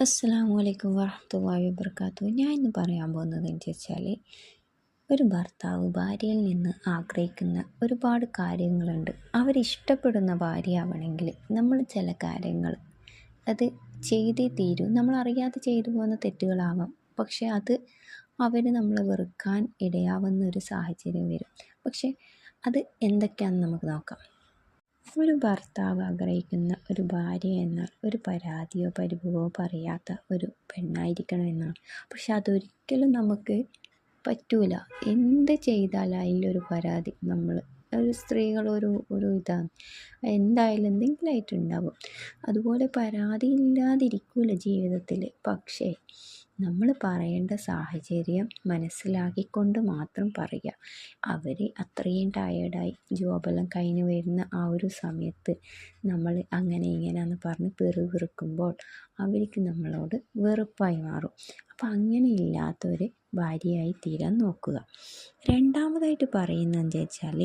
അസ്സാം വലൈക്കും വാഹമത്തല്ലാഹി വാബർക്കാത്തു ഞാൻ ഇന്ന് പറയാൻ പോകുന്നത് എന്ന് വെച്ചാൽ ഒരു ഭർത്താവ് ഭാര്യയിൽ നിന്ന് ആഗ്രഹിക്കുന്ന ഒരുപാട് കാര്യങ്ങളുണ്ട്. അവരിഷ്ടപ്പെടുന്ന ഭാര്യ ആവണമെങ്കിൽ നമ്മൾ ചില കാര്യങ്ങൾ അത് ചെയ്തേ തീരൂ. നമ്മൾ അറിയാതെ ചെയ്തു പോകുന്ന തെറ്റുകളാവാം. പക്ഷെ അത് അവർ നമ്മളെ വെറുക്കാൻ ഇടയാവുന്ന ഒരു സാഹചര്യം വരും. പക്ഷെ അത് എന്തൊക്കെയാണെന്ന് നമുക്ക് നോക്കാം. ഒരു ഭർത്താവ് ആഗ്രഹിക്കുന്ന ഒരു ഭാര്യ എന്നാൽ ഒരു പരാതിയോ പരിഭവമോ പറയാത്ത ഒരു പെണ്ണായിരിക്കണം എന്നാണ്. പക്ഷെ അതൊരിക്കലും നമുക്ക് പറ്റൂല. എന്ത് ചെയ്താലും അതിലൊരു പരാതി നമ്മൾ ഒരു സ്ത്രീകളൊരു ഒരു ഇതാണ്. എന്തായാലും എന്തെങ്കിലും ആയിട്ടുണ്ടാവും. അതുപോലെ പരാതി ഇല്ലാതിരിക്കില്ല ജീവിതത്തിൽ. പക്ഷേ നമ്മൾ പറയേണ്ട സാഹചര്യം മനസ്സിലാക്കിക്കൊണ്ട് മാത്രം പറയുക. അവർ അത്രയും ടയേർഡായി ജോബെല്ലാം കഴിഞ്ഞ് വരുന്ന ആ ഒരു സമയത്ത് നമ്മൾ അങ്ങനെ ഇങ്ങനെയാന്ന് പറഞ്ഞ് പെറുവിറുക്കുമ്പോൾ അവർക്ക് നമ്മളോട് വെറുപ്പായി മാറും. അപ്പം അങ്ങനെ ഇല്ലാത്തൊരു ഭാര്യയായി തീരാൻ നോക്കുക. രണ്ടാമതായിട്ട് പറയുന്നതെന്ന് വെച്ചാൽ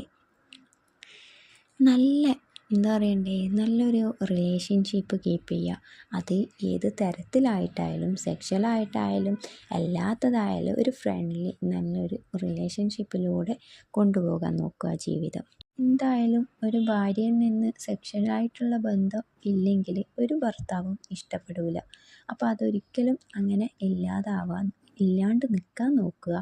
നല്ല എന്താ പറയണ്ടേ? നല്ലൊരു റിലേഷൻഷിപ്പ് കീപ്പ് ചെയ്യുക അത് ഏത് തരത്തിലായിട്ടായാലും സെക്ഷലായിട്ടായാലും അല്ലാത്തതായാലും ഒരു ഫ്രണ്ട്ലി നല്ലൊരു റിലേഷൻഷിപ്പിലൂടെ കൊണ്ടുപോകാൻ നോക്കുക ജീവിതം. എന്തായാലും ഒരു ഭാര്യയിൽ നിന്ന് സെക്ഷലായിട്ടുള്ള ബന്ധം ഇല്ലെങ്കിൽ ഒരു ഭർത്താവും ഇഷ്ടപ്പെടില്ല അപ്പോൾ അതൊരിക്കലും അങ്ങനെ ഇല്ലാതാവാൻ ഇല്ലാണ്ട് നിൽക്കാൻ നോക്കുക.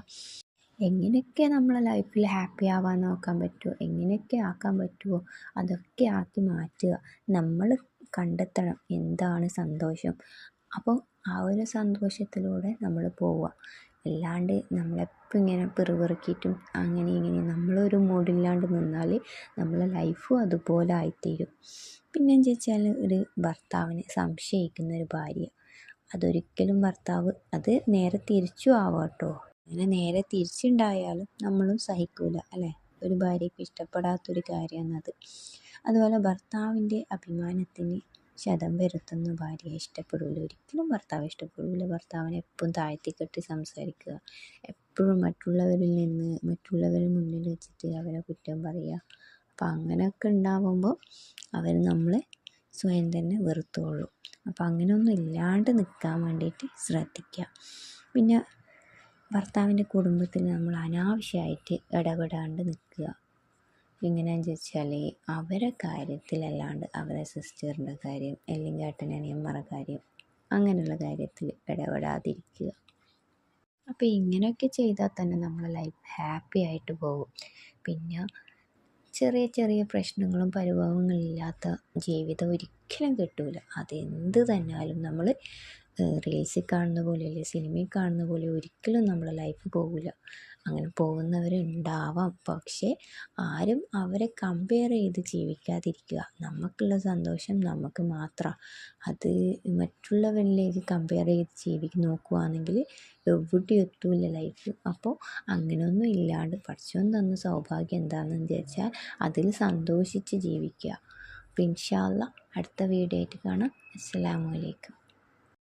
എങ്ങനെയൊക്കെ നമ്മളെ ലൈഫിൽ ഹാപ്പി ആവാൻ നോക്കാൻ പറ്റുമോ എങ്ങനെയൊക്കെ ആക്കാൻ പറ്റുമോ അതൊക്കെ ആക്കി മാറ്റുക. നമ്മൾ കണ്ടെത്തണം എന്താണ് സന്തോഷം. അപ്പോൾ ആ ഒരു സന്തോഷത്തിലൂടെ നമ്മൾ പോവുക. അല്ലാണ്ട് നമ്മളെപ്പോൾ ഇങ്ങനെ പിറുപിറുക്കിയിട്ടും അങ്ങനെ ഇങ്ങനെ നമ്മളൊരു മൂഡില്ലാണ്ട് നിന്നാൽ നമ്മളെ ലൈഫും അതുപോലെ ആയിത്തീരും. പിന്നെ ചോദിച്ചാൽ ഒരു ഭർത്താവിനെ സംശയിക്കുന്ന ഒരു ഭാര്യ. അതൊരിക്കലും ഭർത്താവ് അത് നേരെ തിരിച്ചു ആവാട്ടോ. അങ്ങനെ നേരെ തിരിച്ചുണ്ടായാലും നമ്മളും സഹിക്കൂല അല്ലേ? ഒരു ഭാര്യയ്ക്ക് ഇഷ്ടപ്പെടാത്തൊരു കാര്യമാണത്. അതുപോലെ ഭർത്താവിന്റെ അഭിമാനത്തിന് ക്ഷതം വരുത്തുന്ന ഭാര്യയെ ഇഷ്ടപ്പെടില്ല ഒരിക്കലും ഭർത്താവ് ഇഷ്ടപ്പെടില്ല ഭർത്താവിനെ എപ്പോഴും താഴ്ത്തിക്കെട്ടി സംസാരിക്കുക. എപ്പോഴും മറ്റുള്ളവരിൽ നിന്ന് മറ്റുള്ളവരുടെ മുന്നിൽ വെച്ചിട്ട് അവരെ കുറ്റം പറയുക. അപ്പം അങ്ങനെയൊക്കെ ഉണ്ടാവുമ്പോൾ അവർ നമ്മളെ സ്വയം തന്നെ വെറുത്തോളൂ. അപ്പം അങ്ങനെയൊന്നും ഇല്ലാണ്ട് നിൽക്കാൻ വേണ്ടിയിട്ട് ശ്രദ്ധിക്കുക. പിന്നെ ഭർത്താവിന്റെ കുടുംബത്തിൽ നമ്മൾ അനാവശ്യമായിട്ട് ഇടപെടാണ്ട് നിൽക്കുക. എങ്ങനെയാണെന്ന് ചോദിച്ചാൽ അവരെ കാര്യത്തിലല്ലാണ്ട് അവരെ സിസ്റ്ററിന്റെ കാര്യം അല്ലെങ്കിൽ ഏട്ടനനിയന്മാരുടെ കാര്യം അങ്ങനെയുള്ള കാര്യത്തിൽ ഇടപെടാതിരിക്കുക. അപ്പോൾ ഇങ്ങനെയൊക്കെ ചെയ്താൽ തന്നെ നമ്മൾ ലൈഫ് ഹാപ്പി ആയിട്ട് പോകും. പിന്നെ ചെറിയ ചെറിയ പ്രശ്നങ്ങളും പരിഭവങ്ങളില്ലാത്ത ജീവിതം ഒരിക്കലും കിട്ടൂല. അതെന്ത് തന്നാലും നമ്മൾ റീൽസിൽ കാണുന്ന പോലെ അല്ലെങ്കിൽ സിനിമയിൽ കാണുന്ന പോലെ ഒരിക്കലും നമ്മൾ ലൈഫ് പോകില്ല അങ്ങനെ പോകുന്നവരുണ്ടാവാം. പക്ഷേ ആരും അവരെ കമ്പയർ ചെയ്ത് ജീവിക്കാതിരിക്കുക. നമുക്കുള്ള സന്തോഷം നമുക്ക് മാത്രം. അത് മറ്റുള്ളവരിലേക്ക് കമ്പയർ ചെയ്ത് ജീവിക്ക് നോക്കുകയാണെങ്കിൽ എവിടെ എത്തൂല ലൈഫ് അപ്പോൾ അങ്ങനെയൊന്നും ഇല്ലാണ്ട് പഠിച്ചോൻ തന്ന സൗഭാഗ്യം എന്താണെന്ന് വെച്ചാൽ അതിൽ സന്തോഷിച്ച് ജീവിക്കുക. അപ്പം ഇൻഷാല്ല അടുത്ത വീഡിയോ ആയിട്ട് കാണാം. അസ്സലാമു അലൈക്കും.